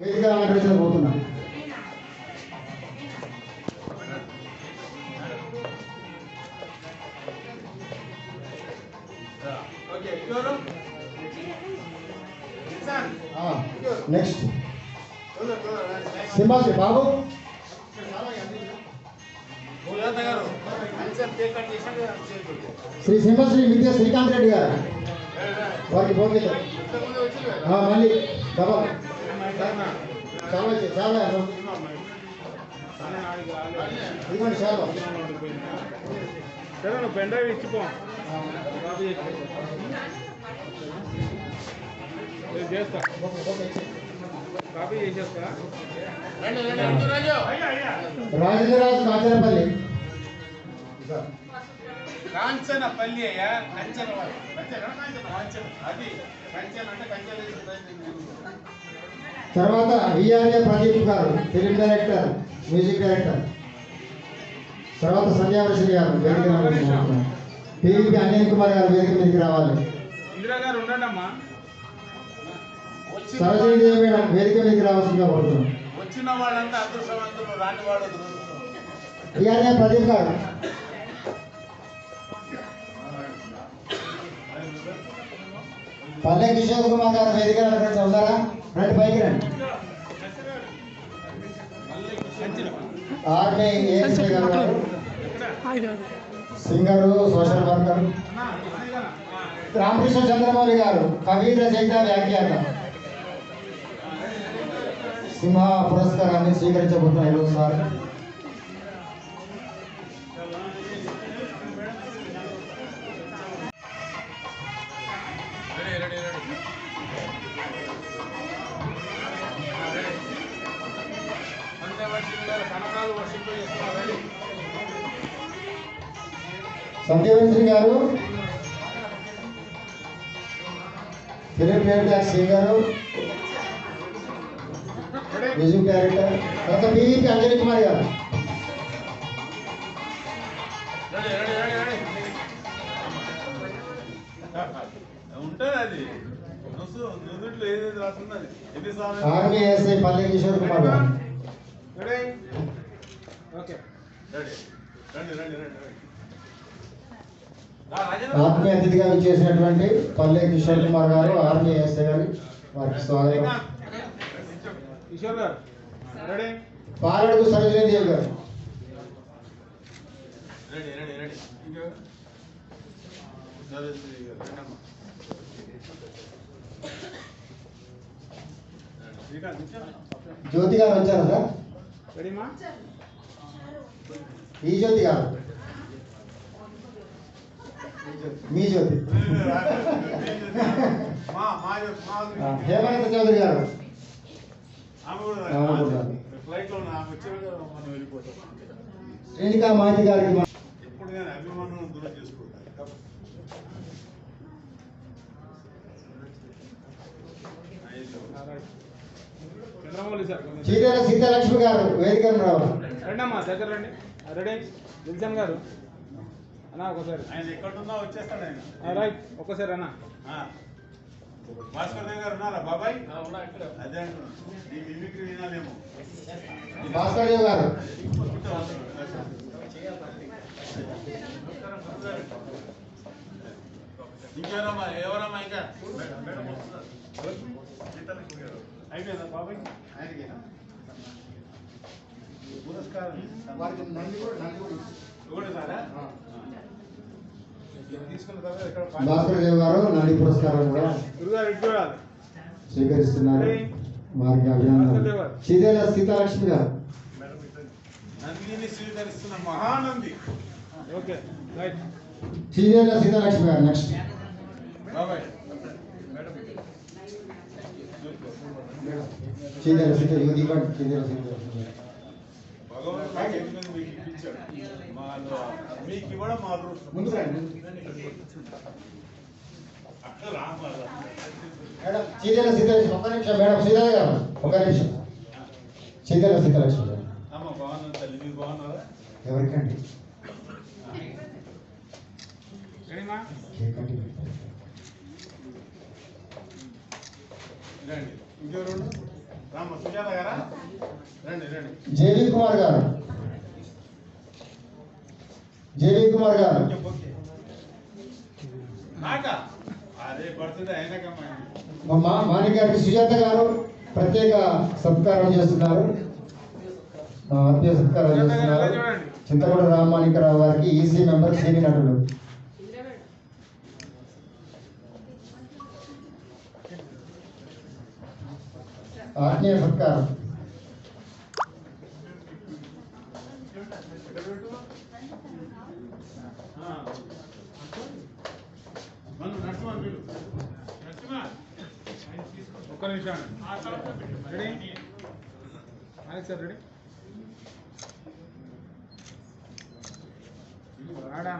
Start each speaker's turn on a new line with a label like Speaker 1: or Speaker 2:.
Speaker 1: వేదిక అలంకరించబోతున్నా నెక్స్ట్ సింహాజీ బాబు. శ్రీ సింహశ్రీ విద్య శ్రీకాంత్ రెడ్డి గారు. వారికి పోటీ మళ్ళీ డబల్. చాలా చాలా ఇదిగోండి చాలా
Speaker 2: సరే నువ్వు పెన్ డ్రైవ్ ఇచ్చిపో చేస్తా కాపీ చేసేస్తా
Speaker 3: రండి రండి అర్జున్ కాంచన పల్లి అయ్యా కంచన
Speaker 1: తర్వాత విఆర్ఏ ప్రదీప్ గారు ఫిలిం డైరెక్టర్ మ్యూజిక్ డైరెక్టర్. తర్వాత సంధ్యావశ్రీ గారు వేదిక. టీవీపీ అనిల్ కుమార్ గారు వేదిక మీదకి రావాలి. సరోజినీ దేవి మేడం వేదిక మీదకి రావాల్సిందిగా కోరుతున్నాం.
Speaker 3: వచ్చిన వాళ్ళంతా అదృష్టవంతులు రాని వాడు దురదృష్టం
Speaker 1: విఆర్ఏ ప్రదీప్ గారు పల్లె కిషోర్ కుమార్ గారు వేదిక ఉన్నారా రండి పైకి రండి. ఆర్మీ ఏఎస్పీ గారు. Singer social worker. Ramakrishna Chandramouli గారు కవి రచయిత వ్యాఖ్యాత. సింహ పురస్కారాన్ని స్వీకరించబోతున్నారు సార్.
Speaker 3: వర్షం గారు
Speaker 1: గారు film director singer music director తర్వాత పివిపి అంజలి కుమార్ గారు.
Speaker 3: ఉంటుంది
Speaker 1: ఆర్మీ ఎస్ఐ పల్లె కిషోర్ కుమార్ గారు. ఆత్మీయ అతిథిగా విచ్చేసినటువంటి పల్లె కిషోర్ కుమార్ గారు ఆర్మీ ఎస్ఐ గారు వారికి స్వాగతం. పాలడుగు సరోజినీ దేవి గారు. జ్యోతి గారు వచ్చారా సార్?
Speaker 2: రెడీమా
Speaker 1: ఈ జ్యోతి గారు మీ జ్యోతి
Speaker 3: మా మా మా
Speaker 1: ఆ, హేమలత చౌదరి గారు
Speaker 3: ఆమె కూడా
Speaker 1: ఆమె కూడా.
Speaker 3: ఫ్లైట్ లో ఆమె వచ్చే మనం వెళ్ళిపోతాం
Speaker 1: శ్రీనికా మాతి గారికి మా-
Speaker 3: ఇప్పుడు నేను అభిమానం దూరం చేసుకుంటాను
Speaker 1: చీతల సీతాలక్ష్మి గారు వేదికను రావాలి
Speaker 2: రండి అమ్మా దగ్గర రండి. రెడీ. దిల్సన్ గారు. అన్నా ఒకసారి.
Speaker 3: ఆయన ఎక్కడున్నా వచ్చేస్తాడు ఆయన.
Speaker 2: ఆ, రైట్. ఒక్కసారి అన్నా.
Speaker 3: భాస్కర్ దేవ్ గారు ఉన్నారా? బాబాయ్? అదే నీ మిమిక్రీ వినాలేమో.
Speaker 1: భాస్కర్ దేవ్ గారు.
Speaker 3: ఇంకెవరమ్మా? ఎవరమ్మా ఇంకా? అయిపోయిందా బాబాయ్? పురస్కారం
Speaker 1: భాస్కర్ గారు నంది పురస్కారం కూడా స్వీకరిస్తున్నారు. వారికి అభినందనలు. చీదేల సీతాలక్ష్మి గారు.
Speaker 3: నందిని స్వీకరిస్తున్న మహానంది.
Speaker 2: Okay right.
Speaker 1: చీదేల సీతాలక్ష్మి గారు నెక్స్ట్
Speaker 3: బాబాయ్
Speaker 1: సీత యువతి ఇవ్వండి
Speaker 3: ఎందుకని మీకు ఇవ్వడం మా
Speaker 1: ముందు రండి మేడం చీదేల సీతాలక్ష్మి ఒక్క నిమిషం మేడం సీతారాం గారు ఒక నిమిషం. చీదేల సీతాలక్ష్మి గారు ఎవరికండి?
Speaker 3: రండి. ఇంకెవరు రామ్మ సుజాత గారా? రండి రండి.
Speaker 1: జేవి కుమార్ గారు. జేవి కుమార్ గారు.
Speaker 3: నాకా? అదే బర్త్డే అయినాకమ్మా
Speaker 1: మా మా మాణిక్ గారికి సుజాత గారు ప్రత్యేక సత్కారం చేస్తున్నారు. ఆత్మీయ సత్కారం చేస్తున్నారు.
Speaker 2: చూడండి.
Speaker 1: చింతపూడి రామాణికరావు గారికి ఈసీ మెంబర్ సినీ నటులు ఆత్మీయ సత్కారం
Speaker 2: ఒక్క నిమిషం రెడీ మాణిక్ సార్ రెడీ రాడా